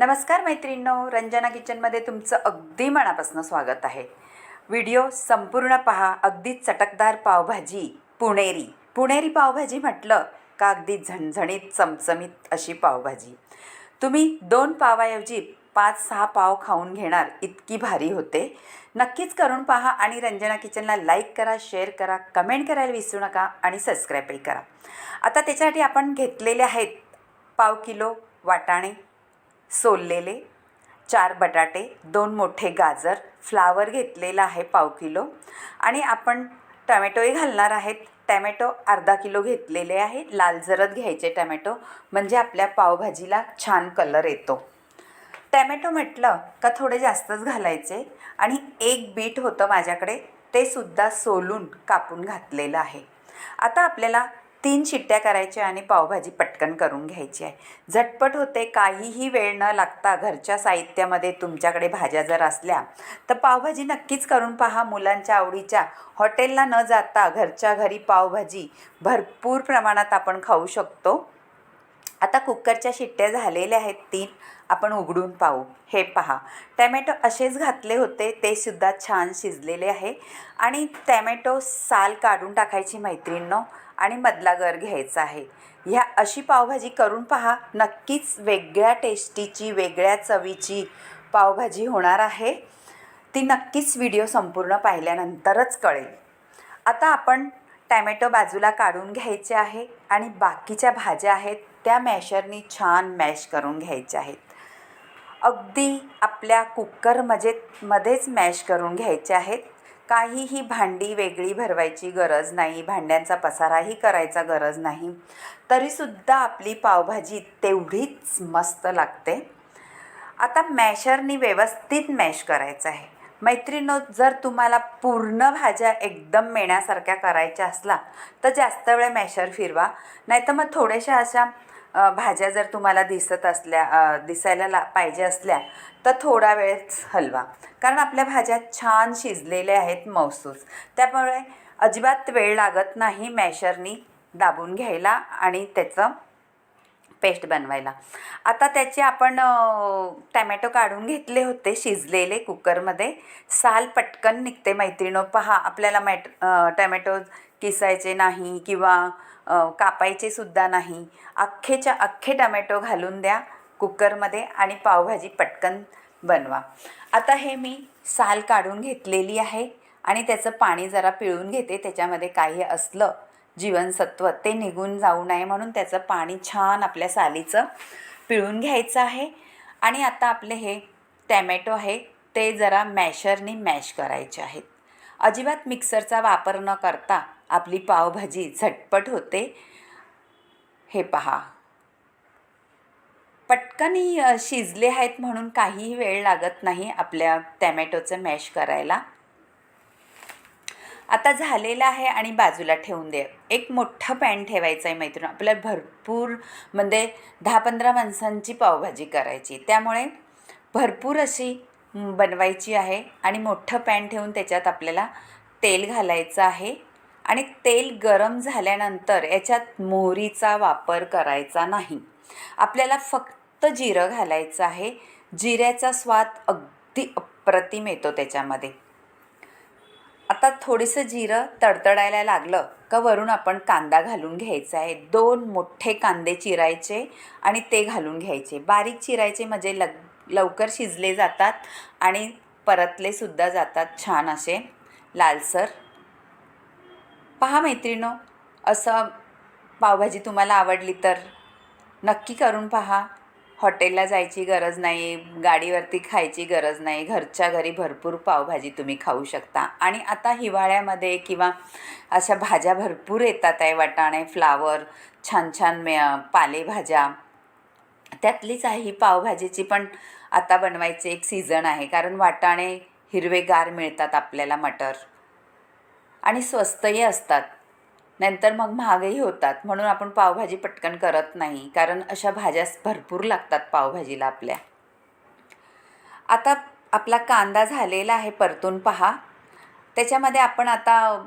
नमस्कार मैत्रिणींनो रंजना किचनमध्ये तुमचं अगदी मनापासून स्वागत आहे. व्हिडिओ संपूर्ण पहा अगदी चटकदार पावभाजी पुणेरी. पुणेरी पावभाजी म्हटलं का अगदी झणझणीत चमचमीत अशी पावभाजी. तुम्ही दोन पावाऐवजी पाच सहा पाव खाऊन घेणार इतकी भारी होते. नक्कीच करून पहा आणि रंजना किचनला लाईक करा शेअर करा कमेंट करायला विसरू नका आणि सबस्क्राईबही करा. आता त्याच्यासाठी आपण घेतलेले आहेत पाव किलो वाटाणे सोललेले चार बटाटे दोन मोठे गाजर फ्लावर घेतलेला आहे पाव किलो आणि आपण टमॅटोही घालणार आहेत. टॅमॅटो अर्धा किलो घेतलेले आहे लाल जरद घ्यायचे टॅमॅटो म्हणजे आपल्या पावभाजीला छान कलर येतो. टॅमॅटो म्हटलं का थोडे जास्तच घालायचे आणि एक बीट होतं माझ्याकडे ते सुद्धा सोलून कापून घातलेलं आहे. आता आपल्याला तीन शिट्ट्या करायच्या आणि पावभाजी पटकन करून घ्यायची आहे. झटपट होते काहीही वेळ न लागता घरच्या साहित्यामध्ये तुमच्याकडे भाज्या जर असल्या तर पावभाजी नक्कीच करून पहा मुलांच्या आवडीच्या. हॉटेलला न जाता घरच्या घरी पावभाजी भरपूर प्रमाणात आपण खाऊ शकतो. आता कुकरच्या शिट्ट्या झालेल्या आहेत तीन आपण उघडून पाहू. हे पहा टॅमॅटो असेच घातले होते ते सुद्धा छान शिजलेले आहे. आणि टॅमॅटो साल काढून टाकायची मैत्रिणींनो आणि मधला गर घ्यायचा आहे. ह्या अशी पावभाजी करून पहा. नक्कीच वेगळ्या टेस्टीची वेगळ्या चवीची पावभाजी होणार आहे. ती नक्कीच व्हिडिओ संपूर्ण पाहिल्यानंतरच कळेल. आता आपण टॅमॅटो बाजूला काढून घ्यायचे आहे आणि बाकीच्या भाज्या आहेत त्या मॅशरनी छान मॅश करून घ्यायच्या आहेत. अगदी आपल्या कुकरमध्ये मध्येच मॅश करून घ्यायचे आहेत. काहीही भांडी वेगळी भरवायची गरज नाही भांड्यांचा पसाराही करायचा गरज नाही. तरीसुद्धा आपली पावभाजी तेवढीच मस्त लागते. आता मॅशरनी व्यवस्थित मॅश करायचं आहे. मैत्रिणो जर तुम्हाला पूर्ण भाज्या एकदम मेण्यासारख्या करायच्या असला तर जास्त वेळ मॅशर फिरवा. नाहीतर मग थोड्याशा अशा भाज्या जर तुम्हाला दिसत असल्या दिसायला ला पाहिजे असल्या तर थोडा वेळच हलवा. कारण आपल्या भाज्या छान शिजलेल्या आहेत मौसूस. त्यामुळे अजिबात वेळ लागत नाही मॅशरनी दाबून घ्यायला आणि त्याचं पेस्ट बनवायला. आता त्याचे आपण टॅमॅटो काढून घेतले होते शिजलेले कुकरमध्ये. साल पटकन निघते मैत्रिणो पहा आपल्याला मॅट टॅमॅटो किसायचे नाही किंवा कापायचेसुद्धा कापायचे सुद्धा नाही. अख्खेच्या अख्खे टमॅटो घालून द्या कुकरमध्ये आणि पावभाजी पटकन बनवा. आता हे मी साल काढून घेतलेली आहे आणि त्याचं पाणी जरा पिळून घेते त्याच्यामध्ये काही असलं जीवनसत्व ते निघून जाऊ नये म्हणून त्याचं पाणी छान आपल्या सालीचं पिळून घ्यायचं आहे. आणि आता आपले हे टॅमॅटो आहे ते जरा मॅशरनी मॅश करायचे आहेत. अजिबात मिक्सरचा वापर न करता आपली पावभाजी झटपट होते. हे पहा. पटकनही शिजले आहेत म्हणून काहीही वेळ लागत नाही आपल्या टॅमॅटोचं मॅश करायला. आता झालेलं आहे आणि बाजूला ठेवून दे. एक मोठं पॅन ठेवायचं आहे मैत्रीण. आपल्याला भरपूर म्हणजे दहा पंधरा माणसांची पावभाजी करायची. त्यामुळे भरपूर अशी बनवायची आहे आणि मोठं पॅन ठेवून त्याच्यात आपल्याला तेल घालायचं आहे. आणि तेल गरम झाल्यानंतर याच्यात मोहरीचा वापर करायचा नाही. आपल्याला फक्त जिरं घालायचं आहे. जिऱ्याचा स्वाद अगदी अप्रतिम येतो त्याच्यामध्ये. आता थोडंसं जिरं तडतडायला लागलं का वरून आपण कांदा घालून घ्यायचा आहे दोन मोठे कांदे चिरायचे आणि ते घालून घ्यायचे. बारीक चिरायचे म्हणजे लग लवकर शिजले जातात आणि परतले सुद्धा जातात छान असे. लालसर. पहा मैत्रिणो असं पावभाजी तुम्हाला आवडली तर नक्की करून पहा. हॉटेलला जायची गरज नाही गाडीवरती खायची गरज नाही घरच्या घरी भरपूर पावभाजी तुम्ही खाऊ शकता. आणि आता हिवाळ्यामध्ये किंवा अशा भाज्या भरपूर येतात आहे वाटाणे फ्लावर छान छान मे पालेभाज्या. त्यातलीच आहे ही पावभाजीची पण आता बनवायचे एक सीझन आहे कारण वाटाणे हिरवेगार मिळतात आपल्याला मटर. आणि स्वस्तही असतात. नंतर मग महागही होतात. म्हणून आपण पावभाजी पटकन करत नाही. कारण अशा भाज्या भरपूर लागतात पावभाजीला आपल्या. आता आपला कांदा झालेला आहे परतून पहा. त्याच्यामध्ये आपण आता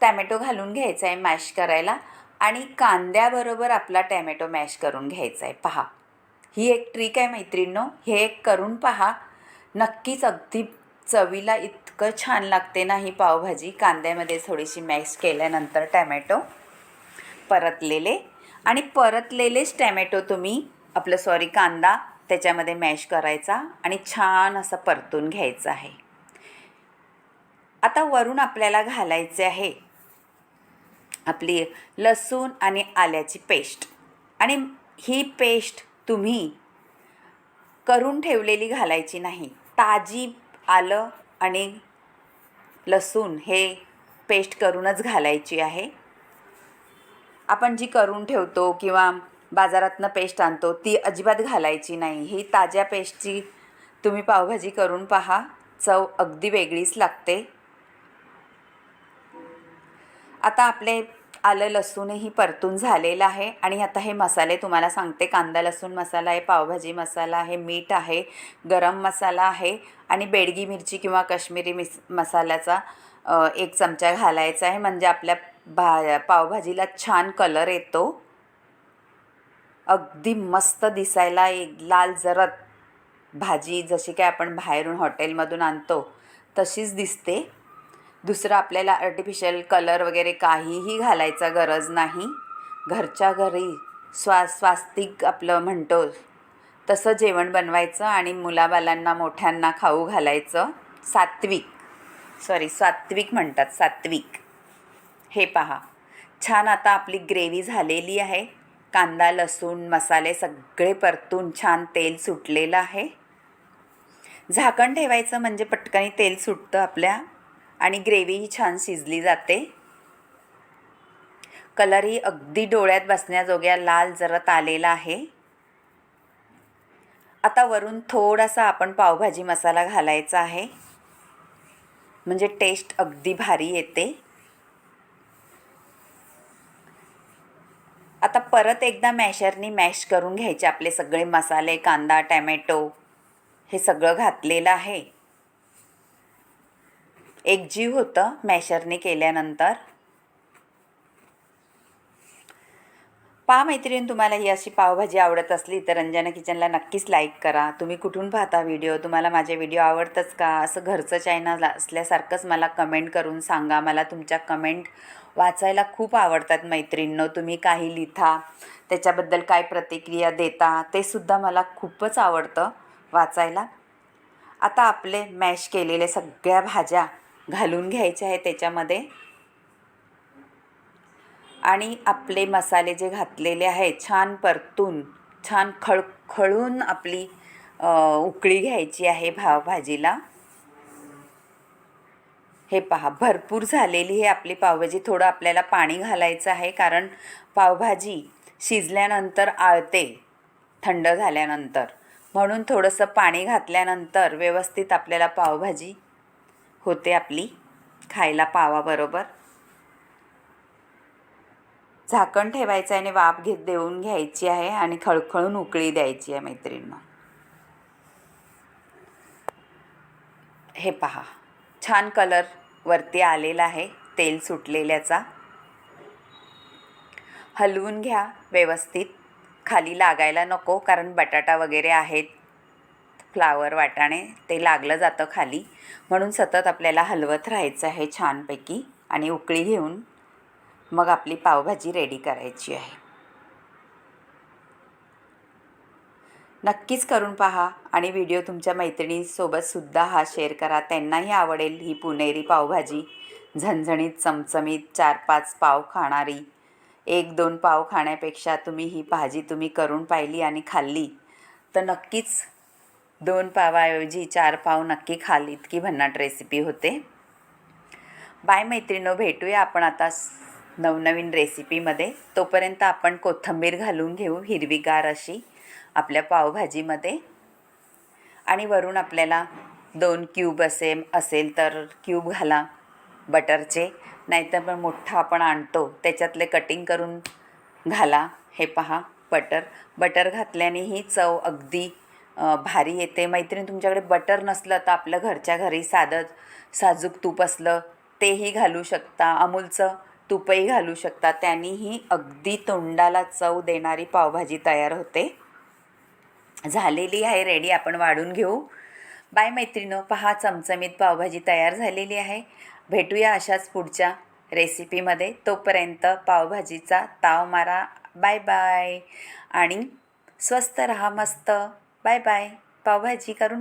टॅमॅटो घालून घ्यायचा आहे मॅश करायला. आणि कांद्याबरोबर आपला टॅमॅटो मॅश करून घ्यायचा आहे. पहा. ही एक ट्रिक आहे मैत्रिणींनो. हे एक करून पहा. नक्कीच अगदी चवीला इतकं छान लागते ना ही पावभाजी. कांद्यामध्ये थोडीशी मॅश केल्यानंतर टॅमॅटो परतलेले. आणि परतलेलेच टॅमॅटो तुम्ही आपलं सॉरी कांदा त्याच्यामध्ये मॅश करायचा आणि छान असा परतून घ्यायचा आहे. आता वरून आपल्याला घालायचे आहे आपली लसूण आणि आल्याची पेस्ट आणि ही पेस्ट तुम्ही करून ठेवलेली घालायची नाही. ताजी आलं आणि लसूण हे पेस्ट करूनच घालायची आहे. आपण जी करून ठेवतो किंवा बाजारातनं पेस्ट आणतो ती अजिबात घालायची नाही. ही ताज्या पेस्टची तुम्ही पावभाजी करून पहा. चव अगदी वेगळीच लागते. आता आपले आलं लसूणही परतून झालेलं आहे. आणि आता हे मसाले तुम्हाला सांगते. कांदा लसूण मसाला आहे पावभाजी मसाला आहे मीठ आहे गरम मसाला आहे आणि बेडगी मिरची किंवा काश्मीरी मिस मसाल्याचा एक चमचा घालायचा आहे. म्हणजे आपल्या भा पावभाजीला छान कलर येतो. अगदी मस्त दिसायला एक लाल जरत भाजी जशी काय आपण बाहेरून हॉटेलमधून आणतो तशीच दिसते. दुसरं आपल्याला आर्टिफिशियल कलर वगैरे काहीही घालायचा गरज नाही. घरच्या घरी स्वा स्वास्तिक आपलं म्हणतो तसं जेवण बनवायचं आणि मुलाबालांना मोठ्यांना खाऊ घालायचं. सात्विक. सॉरी सात्विक म्हणतात सात्विक. हे पहा. छान आता आपली ग्रेव्ही झालेली आहे. कांदा लसूण मसाले सगळे परतून छान तेल सुटलेलं आहे. झाकण ठेवायचं म्हणजे पटकनी तेल सुटतं आपल्या. आणि ग्रेव्हीही छान शिजली जाते. कलरही अगदी डोळ्यात बसण्याजोग्या लाल जरत आलेला आहे. आता वरून थोडासा आपण पावभाजी मसाला घालायचा आहे. म्हणजे टेस्ट अगदी भारी येते. आता परत एकदा मॅशरनी मॅश करून घ्यायचे आपले सगळे मसाले कांदा टॅमॅटो हे सगळं घातलेलं आहे. एक जीव होतं मॅशरने केल्यानंतर. पा मैत्रीण तुम्हाला ही अशी पावभाजी आवडत असली तर रंजना किचनला नक्कीच लाईक करा. तुम्ही कुठून पाहता व्हिडिओ तुम्हाला माझे व्हिडिओ आवडतंच का? असं घरचं चॅनल असल्यासारखंच मला कमेंट करून सांगा. मला तुमच्या कमेंट वाचायला खूप आवडतात मैत्रिणींनो. तुम्ही काही लिहिता त्याच्याबद्दल काय प्रतिक्रिया देता ते सुद्धा मला खूपच आवडतं वाचायला. आता आपले मॅश केलेले सगळ्या भाज्या घालून घ्यायचे आहे त्याच्यामध्ये. आणि आपले मसाले जे घातलेले आहेत छान परतून छान खळखळून आपली उकळी घ्यायची आहे पावभाजीला हे पहा भरपूर झालेली हे आपली पावभाजी. थोडं आपल्याला पाणी घालायचं आहे कारण पावभाजी शिजल्यानंतर आळते थंड झाल्यानंतर. म्हणून थोडंसं पाणी घातल्यानंतर व्यवस्थित आपल्याला पावभाजी होते आपली. खायला पावाबरोबर झाकण ठेवायचं आहे आणि वाफ घेत देऊन घ्यायची आहे आणि खळखळून उकळी द्यायची आहे मैत्रिणींना. हे पहा. छान कलर वरती आलेला आहे तेल सुटलेल्याचा. हलवून घ्या व्यवस्थित. खाली लागायला नको कारण बटाटा वगैरे आहेत. फ्लावर वाटाणे ते लागलं जातं खाली. म्हणून सतत आपल्याला हलवत राहायचं आहे छानपैकी आणि उकळी घेऊन मग आपली पावभाजी रेडी करायची आहे. नक्कीच करून पहा आणि व्हिडिओ तुमच्या मैत्रिणीसोबतसुद्धा हा शेअर करा. त्यांनाही आवडेल ही पुणेरी पावभाजी. झणझणीत चमचमीत चार पाच पाव खाणारी. एक दोन पाव खाण्यापेक्षा तुम्ही ही भाजी तुम्ही करून पाहिली आणि खाल्ली. तर नक्कीच दोन पावाऐवजी चार पाव नक्की खाल. इतकी भन्नाट रेसिपी होते. बाय मैत्रिणो भेटूया आपण आता स- नवनवीन रेसिपीमध्ये तोपर्यंत आपण कोथिंबीर घालून घेऊ हिरवीगार अशी आपल्या पावभाजीमध्ये. आणि वरून आपल्याला दोन क्यूब असे असेल तर क्यूब घाला बटरचे. नाहीतर पण मोठा आपण आणतो त्याच्यातले कटिंग करून घाला. हे पहा बटर. बटर घातल्याने ही चव अगदी भारी येते. मैत्रीण तुमच्याकडे बटर नसलं तर आपलं घरच्या घरी साधं साजूक तूप असलं तेही घालू शकता. अमूलचं तुपही घालू शकता. त्यांनीही अगदी तोंडाला चव देणारी पावभाजी तयार होते. झालेली आहे रेडी आपण वाढून घेऊ. बाय मैत्रिणो पहा चमचमीत पावभाजी तयार झालेली आहे. भेटूया अशाच पुढच्या रेसिपीमध्ये. तोपर्यंत पावभाजीचा ताव मारा. Bye bye. आणि स्वस्त रहा मस्त. Bye bye. पावभाजी करून